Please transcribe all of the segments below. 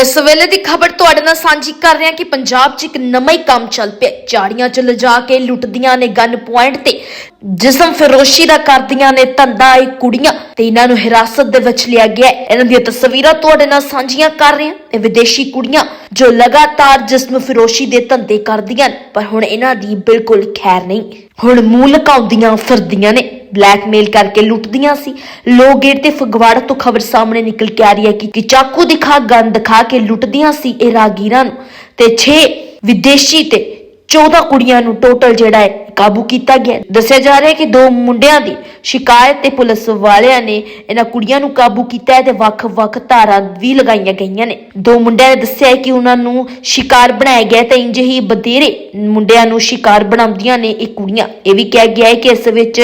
ਇਸ ਵੇਲੇ ਦੀ ਖਬਰ ਤੁਹਾਡੇ ਨਾਲ ਸਾਂਝੀ ਕਰ ਰਹੇ ਹਾਂ ਕਿ ਪੰਜਾਬ 'ਚ ਇੱਕ ਨਵਾਂ ਹੀ ਕੰਮ ਚੱਲ ਪਿਆ। ਝਾੜੀਆਂ 'ਚ ਲਿਜਾ ਕੇ ਲੁੱਟਦੀਆਂ ਨੇ ਗਨ ਪੁਆਇੰਟ ਤੇ। ਜਿਸਮ ਫਿਰੋਸ਼ੀ ਦਾ ਕਰਦੀਆਂ ਨੇ ਧੰਦਾ ਇਹ ਕੁੜੀਆਂ ਤੇ ਇਹਨਾਂ ਨੂੰ ਹਿਰਾਸਤ ਦੇ ਵਿੱਚ ਲਿਆ ਗਿਆ ਹੈ। ਇਹਨਾਂ ਦੀਆਂ ਤਸਵੀਰਾਂ ਤੁਹਾਡੇ ਨਾਲ ਸਾਂਝੀਆਂ ਕਰ ਰਹੇ ਹਾਂ। ਇਹ ਵਿਦੇਸ਼ੀ ਕੁੜੀਆਂ ਜੋ ਲਗਾਤਾਰ ਜਿਸਮ ਫਿਰੋਸ਼ੀ ਦੇ ਧੰਦੇ ਕਰਦੀਆਂ ਨੇ, ਪਰ ਹੁਣ ਇਹਨਾਂ ਦੀ ਬਿਲਕੁਲ ਖੈਰ ਨਹੀਂ। ਹੁਣ ਮੂਲ ਲਕਾਉਂਦੀਆਂ ਫਿਰਦੀਆਂ ਨੇ। ਬਲੈਕਮੇਲ ਕਰਕੇ ਲੁੱਟਦੀਆਂ ਸੀ। ਲੋ ਗੇਟ ਤੇ ਫਗਵਾੜਾ ਤੋਂ ਖਬਰ ਸਾਹਮਣੇ ਨਿਕਲ ਕੇ ਆ ਰਹੀ ਹੈ ਕਿ ਚਾਕੂ ਦਿਖਾ ਗਨ ਦਿਖਾ ਕੇ ਲੁੱਟਦੀਆਂ ਸੀ ਇਹ ਰਾਗੀਰਾਂ ਨੂੰ। ਤੇ 6 ਵਿਦੇਸ਼ੀ ਤੇ 14 ਕੁੜੀਆਂ ਨੂੰ ਟੋਟਲ ਜਿਹੜਾ ਹੈ ਕਾਬੂ ਕੀਤਾ ਗਿਆ। ਦੱਸਿਆ ਜਾ ਰਿਹਾ ਹੈ ਕਿ ਦੋ ਮੁੰਡਿਆਂ ਦੀ ਸ਼ਿਕਾਇਤ ਤੇ ਪੁਲਿਸ ਵਾਲਿਆਂ ਨੇ ਇਹਨਾਂ ਕੁੜੀਆਂ ਨੂੰ ਕਾਬੂ ਕੀਤਾ ਹੈ ਤੇ ਵੱਖ-ਵੱਖ ਧਾਰਾ ਵੀ ਲਗਾਈਆਂ ਗਈਆਂ ਨੇ। ਦੋ ਮੁੰਡਿਆਂ ਨੇ ਦੱਸਿਆ ਹੈ ਕਿ ਉਹਨਾਂ ਨੂੰ ਸ਼ਿਕਾਰ ਬਣਾਇਆ ਗਿਆ ਤੇ ਇੰਜ ਹੀ ਬਥੇਰੇ ਮੁੰਡਿਆਂ ਨੂੰ ਸ਼ਿਕਾਰ ਬਣਾਉਂਦੀਆਂ ਨੇ ਇਹ ਕੁੜੀਆਂ। ਇਹ ਵੀ ਕਿਹਾ ਗਿਆ ਹੈ ਕਿ ਇਸ ਵਿੱਚ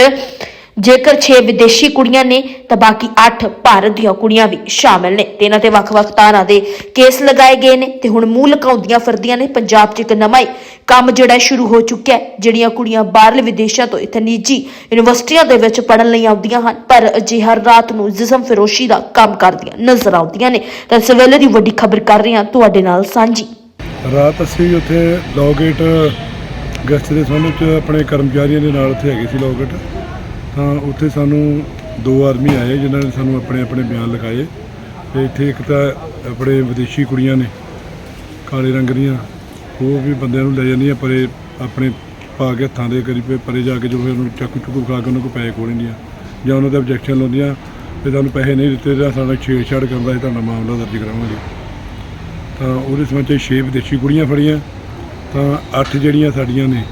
ਜੇਕਰ 6 ਵਿਦੇਸ਼ੀ ਕੁੜੀਆਂ ਨੇ, ਤਾਂ ਬਾਕੀ 8 ਭਾਰਤ ਦੀਆਂ ਕੁੜੀਆਂ ਵੀ ਸ਼ਾਮਲ ਨੇ। ਤੇ ਇਹਨਾਂ ਤੇ ਵੱਖ-ਵੱਖ ਧਾਰਾਂ ਦੇ ਕੇਸ ਲਗਾਏ ਗਏ ਨੇ। ਤੇ ਹੁਣ ਮੂੰਹ ਲਕਾਉਂਦੀਆਂ ਫਿਰਦੀਆਂ ਨੇ। ਪੰਜਾਬ 'ਚ ਇੱਕ ਨਵਾਂ ਹੀ ਕੰਮ ਜਿਹੜਾ ਸ਼ੁਰੂ ਹੋ ਚੁੱਕਿਆ ਹੈ, ਜਿਹੜੀਆਂ ਕੁੜੀਆਂ ਬਾਹਰਲੇ ਵਿਦੇਸ਼ਾਂ ਤੋਂ ਇੱਥੇ ਨਿੱਜੀ ਯੂਨੀਵਰਸਿਟੀਆਂ ਦੇ ਵਿੱਚ ਪੜ੍ਹਨ ਲਈ ਆਉਂਦੀਆਂ ਹਨ। ਪਰ ਅਜੇ ਹਰ ਰਾਤ ਨੂੰ ਜਿਸਮ ਫਿਰੋਸ਼ੀ ਦਾ ਕੰਮ ਕਰਦੀਆਂ ਨਜ਼ਰ ਆਉਂਦੀਆਂ ਨੇ। ਤਾਂ ਇਸ ਵੇਲੇ ਦੀ ਵੱਡੀ ਖਬਰ ਕਰ ਰਹੇ ਹਾਂ ਤੁਹਾਡੇ ਨਾਲ ਸਾਂਝੀ। ਰਾਤ ਅਸੀਂ ਉੱਥੇ ਲੋਗੇਟ ਗਸਤ ਦੇ ਸੰਬੰਧ ਚ ਆਪਣੇ ਕਰਮਚਾਰੀਆਂ ਦੇ ਨਾਲ ਉੱਥੇ ਹੈਗੇ ਸੀ ਲੋਗੇਟ ਤਾਂ ਉੱਥੇ ਸਾਨੂੰ ਦੋ ਆਦਮੀ ਆਏ ਜਿਨ੍ਹਾਂ ਨੇ ਸਾਨੂੰ ਆਪਣੇ ਆਪਣੇ ਬਿਆਨ ਲਗਾਏ ਤੇ ਇੱਥੇ ਇੱਕ ਤਾਂ ਆਪਣੇ ਵਿਦੇਸ਼ੀ ਕੁੜੀਆਂ ਨੇ, ਕਾਲੇ ਰੰਗ ਦੀਆਂ, ਉਹ ਵੀ ਬੰਦਿਆਂ ਨੂੰ ਲੈ ਜਾਂਦੀਆਂ, ਪਰੇ ਆਪਣੇ ਪਾ ਕੇ ਹੱਥਾਂ ਦੇ ਕਰੀਬ ਪਰੇ ਜਾ ਕੇ ਜੋ ਫਿਰ ਉਹਨੂੰ ਚਾਕੂ ਚੁੱਕੂ ਖਾ ਕੇ ਉਹਨਾਂ ਕੋਲ ਪੈਸੇ ਖੋਹ ਲੈਂਦੀਆਂ ਜਾਂ ਉਹਨਾਂ ਦਾ ਆਬਜੈਕਸ਼ਨ ਲਾਉਂਦੀਆਂ ਤੇ ਤੁਹਾਨੂੰ ਪੈਸੇ ਨਹੀਂ ਦਿੱਤੇ ਤਾਂ ਸਾਡਾ ਛੇੜਛਾੜ ਕਰਦਾ ਇਹ ਤੁਹਾਡਾ ਮਾਮਲਾ ਦਰਜ ਕਰਾਵਾਂਗੇ। ਤਾਂ ਉਹਦੇ ਸੰਬੰਧ 'ਚ ਛੇ ਵਿਦੇਸ਼ੀ ਕੁੜੀਆਂ ਫੜੀਆਂ, ਤਾਂ ਅੱਠ ਜਿਹੜੀਆਂ ਸਾਡੀਆਂ ਨੇ,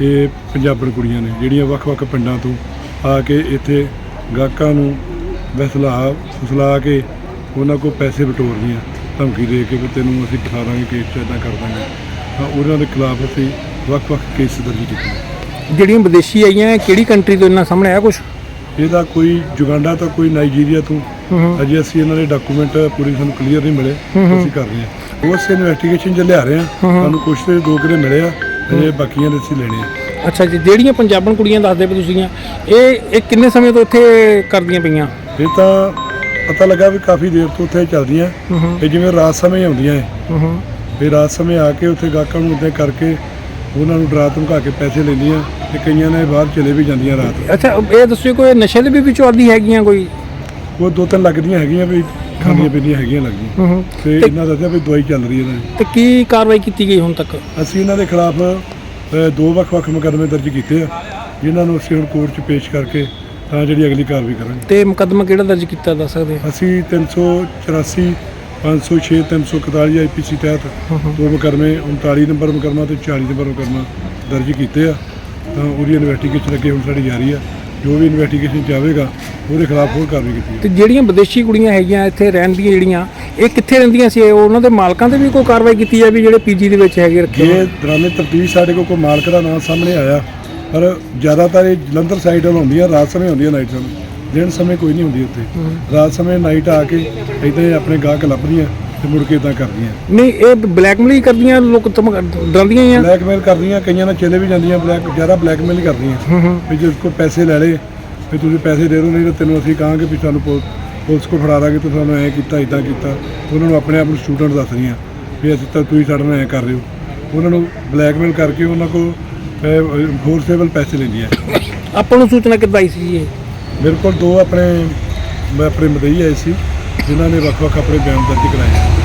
ਇਹ ਪੰਜਾਬਣ ਕੁੜੀਆਂ ਨੇ, ਜਿਹੜੀਆਂ ਵੱਖ-ਵੱਖ ਪਿੰਡਾਂ ਤੋਂ ਆ ਕੇ ਇੱਥੇ ਗਾਹਕਾਂ ਨੂੰ ਵਸਲਾ ਫਸਲਾ ਕੇ ਉਹਨਾਂ ਕੋਲ ਪੈਸੇ ਬਟੋਰਦੀਆਂ ਧਮਕੀ ਦੇ ਕੇ ਵੀ ਤੈਨੂੰ ਅਸੀਂ ਫਸਾ ਦਾਂਗੇ ਕੇਸ 'ਚ ਇੱਦਾਂ ਕਰ ਦਾਂਗੇ। ਤਾਂ ਉਹਨਾਂ ਦੇ ਖਿਲਾਫ ਅਸੀਂ ਵੱਖ-ਵੱਖ ਕੇਸ ਦਰਜ ਕੀਤੇ ਜਿਹੜੀਆਂ ਵਿਦੇਸ਼ੀ ਆਈਆਂ ਕਿਹੜੀ ਕੰਟਰੀ ਤੋਂ ਇਹਨਾਂ ਸਾਹਮਣੇ ਆਇਆ ਕੁਝ ਇਹਦਾ ਕੋਈ ਜੁਗਾਂਡਾ ਤੋਂ ਕੋਈ ਨਾਈਜੀਰੀਆ ਤੋਂ। ਅਜੇ ਅਸੀਂ ਇਹਨਾਂ ਦੇ ਡਾਕੂਮੈਂਟ ਪੂਰੀ ਸਾਨੂੰ ਕਲੀਅਰ ਨਹੀਂ ਮਿਲੇ। ਅਸੀਂ ਕਰ ਰਹੇ ਹਾਂ। ਉਸ ਇਨਵੈਸਟੀਗੇਸ਼ਨ ਚ ਲਿਆ ਰਹੇ ਹਾਂ। ਸਾਨੂੰ ਕੁਝ ਤੇ ਦੋ ਕਿਰੇ ਮਿਲੇ ਆ। ਅਜੇ ਬਾਕੀਆਂ ਦੇ ਅਸੀਂ ਲੈਣੇ ਆ। ਅੱਛਾ ਜੀ ਜਿਹੜੀਆਂ ਪੰਜਾਬਣ ਕੁੜੀਆਂ ਦੱਸਦੇ ਪਏ ਤੁਸੀਂ ਇਹ ਇਹ ਕਿੰਨੇ ਸਮੇਂ ਤੋਂ ਇੱਥੇ ਕਰਦੀਆਂ ਪਈਆਂ? ਇਹ ਤਾਂ ਪਤਾ ਲੱਗਾ ਵੀ ਕਾਫੀ ਦੇਰ ਤੋਂ ਉੱਥੇ ਚੱਲਦੀਆਂ। ਇਹ ਜਿਵੇਂ ਰਾਤ ਸਮੇਂ ਆਉਂਦੀਆਂ ਇਹ ਹੂੰ ਫਿਰ ਰਾਤ ਸਮੇਂ ਆ ਕੇ ਉੱਥੇ ਗਾਹਕਾਂ ਨੂੰ ਇੱਦਾਂ ਕਰਕੇ ਉਹਨਾਂ ਨੂੰ ਡਰਾ ਧਮਕਾ ਕੇ ਪੈਸੇ ਲੈਂਦੀਆਂ ਤੇ ਕਈਆਂ ਨੇ ਬਾਹਰ ਚਲੇ ਵੀ ਜਾਂਦੀਆਂ ਰਾਤ ਅੱਛਾ ਇਹ ਦੱਸਿਓ ਕੋਈ ਨਸ਼ੇ ਦੇ ਵੀ ਵਿੱਚੋਂ ਆਦੀ ਹੈਗੀਆਂ ਕੋਈ? ਉਹ ਦੋ ਤਿੰਨ ਲੱਗਦੀਆਂ ਹੈਗੀਆਂ ਵੀ ਖਾਂਦੀਆਂ ਪੀਂਦੀਆਂ ਹੈਗੀਆਂ ਲੱਗਦੀਆਂ। ਤੇ ਤੇ- ਇਹਨਾਂ ਦੱਸਿਆ ਵੀ ਦਵਾਈ ਚੱਲ ਰਹੀ ਹੈ ਇਹਨਾਂ ਦੀ ਤੇ ਕੀ ਕਾਰਵਾਈ ਕੀਤੀ ਗਈ ਹੁਣ ਤੱਕ? ਅਸੀਂ ਇਹਨਾਂ ਦੇ ਖਿਲਾਫ ਦੋ ਵੱਖ-ਵੱਖ ਮੁਕੱਦਮੇ ਦਰਜ ਕੀਤੇ ਆ ਜਿਨ੍ਹਾਂ ਨੂੰ ਅਸੀਂ ਹੁਣ ਕੋਰਟ 'ਚ ਪੇਸ਼ ਕਰਕੇ ਤਾਂ ਜਿਹੜੀ ਅਗਲੀ ਕਾਰਵਾਈ ਕਰਾਂਗੇ। ਤੇ ਮੁਕੱਦਮਾ ਕਿਹੜਾ ਦਰਜ ਕੀਤਾ ਦੱਸ ਸਕਦੇ ਹੋ? ਅਸੀਂ 384 506 341 ਆਈਪੀਸੀ ਤਹਿਤ ਦੋ ਮੁਕੱਦਮੇ 39 ਨੰਬਰ ਮੁਕੱਦਮਾ ਤੇ 40 ਨੰਬਰ ਮੁਕੱਦਮਾ ਦਰਜ ਕੀਤੇ ਆ। ਤਾਂ ਉਹਦੀ ਇਨਵੈਸਟੀਗੇਸ਼ਨ ਅੱਗੇ ਹੁਣ ਸਾਡੀ ਜਾਰੀ ਆ। ਜੋ ਵੀ ਇਨਵੈਸਟੀਗੇਸ਼ਨ ਚਾਹੇਗਾ ਉਹਦੇ ਖਿਲਾਫ ਹੋਰ ਕਾਰਵਾਈ ਕੀਤੀ ਤੇ ਜਿਹੜੀਆਂ ਵਿਦੇਸ਼ੀ ਕੁੜੀਆਂ ਹੈਗੀਆਂ ਇੱਥੇ ਰਹਿਣ ਦੀਆਂ ਜਿਹੜੀਆਂ ਇਹ ਕਿੱਥੇ ਰਹਿੰਦੀਆਂ ਸੀ? ਇਹ ਉਹਨਾਂ ਦੇ ਮਾਲਕਾਂ ਤੇ ਵੀ ਕੋਈ ਕਾਰਵਾਈ ਕੀਤੀ ਜਾਵੇ ਜਿਹੜੇ ਪੀਜੀ ਦੇ ਵਿੱਚ ਹੈਗੇ ਰੱਖੇ ਇਹ ਹੋਏ? ਦੌਰਾਨੇ ਤਫਤੀਸ਼ ਸਾਡੇ ਕੋਲ ਕੋਈ ਮਾਲਕ ਦਾ ਨਾਮ ਸਾਹਮਣੇ ਆਇਆ ਪਰ ਜ਼ਿਆਦਾਤਰ ਇਹ ਜਲੰਧਰ ਸਾਈਡ ਵੱਲ ਹੁੰਦੀਆਂ ਰਾਤ ਸਮੇਂ ਹੁੰਦੀਆਂ ਨਾਈਟ ਸਮੇਂ। ਦਿਨ ਸਮੇਂ ਕੋਈ ਨਹੀਂ ਹੁੰਦੀ ਉੱਥੇ। ਰਾਤ ਸਮੇਂ ਨਾਈਟ ਆ ਕੇ ਇੱਦਾਂ ਹੀ ਆਪਣੇ ਗਾਹਕ ਲੱਭਦੀਆਂ। ਤੇ ਮੁੜ ਕੇ ਇਦਾਂ ਕਰਦੀਆਂ। ਨਹੀਂ ਇਹ ਬਲੈਕਮੇਲ ਹੀ ਕਰਦੀਆਂ ਲੋਕ ਧਮਕ- ਡਰਾਉਂਦੀਆਂ ਹੀ ਆ। ਬਲੈਕਮੇਲ ਕਰਦੀਆਂ ਕਈਆਂ ਨਾਲ ਚਲੇ ਵੀ ਜਾਂਦੀਆਂ ਬਲੈਕ ਜ਼ਿਆਦਾ ਬਲੈਕਮੇਲ ਹੀ ਕਰਦੀਆਂ। ਵੀ ਜੇ ਉਸਕੋ ਪੈਸੇ ਲੈ ਲਏ ਵੀ ਤੁਸੀਂ ਪੈਸੇ ਦੇ ਦਿਓ ਨਹੀਂ ਤਾਂ ਤੈਨੂੰ ਅਸੀਂ ਕਹਾਂਗੇ ਵੀ ਸਾਨੂੰ ਪੁ- ਪੁਲਿਸ ਕੋ ਫੜਾ ਦਾਂਗੇ ਤੂੰ ਸਾਨੂੰ ਐਂ ਕੀਤਾ ਇਦਾਂ ਕੀਤਾ। ਉਹਨਾਂ ਨੂੰ ਆਪਣੇ ਆਪ ਨੂੰ ਸਟੂਡੈਂਟ ਦੱਸ ਰਹੀਆਂ ਵੀ ਅਸੀਂ ਤਾਂ ਤੁਸੀਂ ਸਾਡੇ ਨਾਲ ਐਂ ਕਰ ਰਹੇ ਹੋ। ਉਹਨਾਂ ਨੂੰ ਬਲੈਕਮੇਲ ਕਰਕੇ ਉਹਨਾਂ ਕੋ ਫੋਰਸੇਬਲ ਪੈਸੇ ਲੈਂਦੀਆਂ। ਆਪਾਂ ਨੂੰ ਸੂਚਨਾ ਕਿੱਦਾਂ ਆਈ ਸੀ ਜੀ ਇਹ? ਮੇਰੇ ਕੋਲ ਦੋ ਆਪਣੇ ਮੈਂ ਆਪਣੇ ਮਦਈ ਆਏ ਸੀ। ਜਿਨ੍ਹਾਂ ਨੇ ਵੱਖ-ਵੱਖ ਆਪਣੇ ਬਿਆਨ ਦਰਜ ਕਰਾਏ